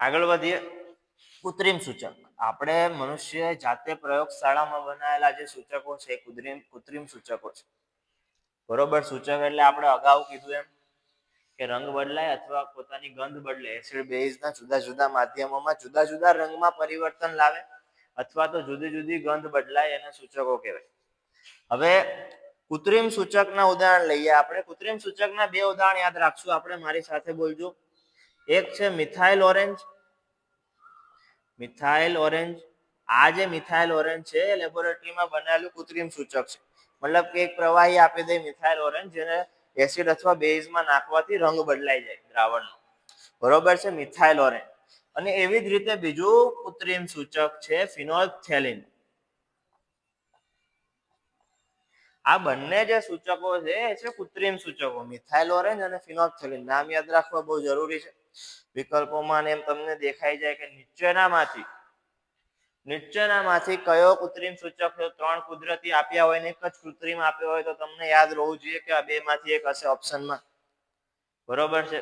આગળ વધીએ. કૃત્રિમ સૂચક. આપણે મનુષ્ય જાતે પ્રયોગશાળામાં બનાવેલા જે સૂચકો છે કૃત્રિમ કૃત્રિમ સૂચકો છે. બરોબર, સૂચક એટલે આપણે અગાઉ કીધું એમ કે રંગ બદલાય અથવા પોતાની ગંધ બદલે. એસિડ બેઝના જુદા જુદા માધ્યમોમાં જુદા જુદા રંગમાં પરિવર્તન લાવે અથવા તો જુદી જુદી ગંધ બદલાય એને સૂચકો કહેવાય. હવે કૃત્રિમ સૂચકના ઉદાહરણ લઈએ. આપણે કૃત્રિમ સૂચકના બે ઉદાહરણ યાદ રાખશું. આપણે મારી સાથે બોલજો. એક છે મિથાઇલ ઓરેન્જ. Methyl orange. આ જે મિથાઇલ ઓરેન્જ છે એ લેબોરેટરીમાં બનાવેલું કૃત્રિમ સૂચક છે. મતલબ કે એક પ્રવાહી આપી દે મિથાઇલ ઓરેન્જ, જેને એસિડ અથવા બેઝમાં નાખવાથી રંગ બદલાઈ જાય દ્રાવણનો. બરોબર છે? Methyl orange. અને એવી જ રીતે બીજું કૃત્રિમ સૂચક છે ફિનોલ્ફથેલિન આ બંને જે સૂચકો છે, એ છે કૃત્રિમ સૂચકો. મિથાઇલ ઓરેન્જ અને ફિનોલ્ફથેલિન નામ યાદ રાખવા બહુ જરૂરી છે. વિકલ્પોમાં એમ તમને દેખાઈ જાય કે નીચેનામાંથી નીચેનામાંથી કયો કૃત્રિમ સૂચક છે? ત્રણ કુદરતી આપ્યા હોય ને એક જ કૃત્રિમ આપ્યો હોય તો તમને યાદ રહેવું જોઈએ કે આ બે માંથી એક હશે ઓપ્શનમાં બરોબર છે?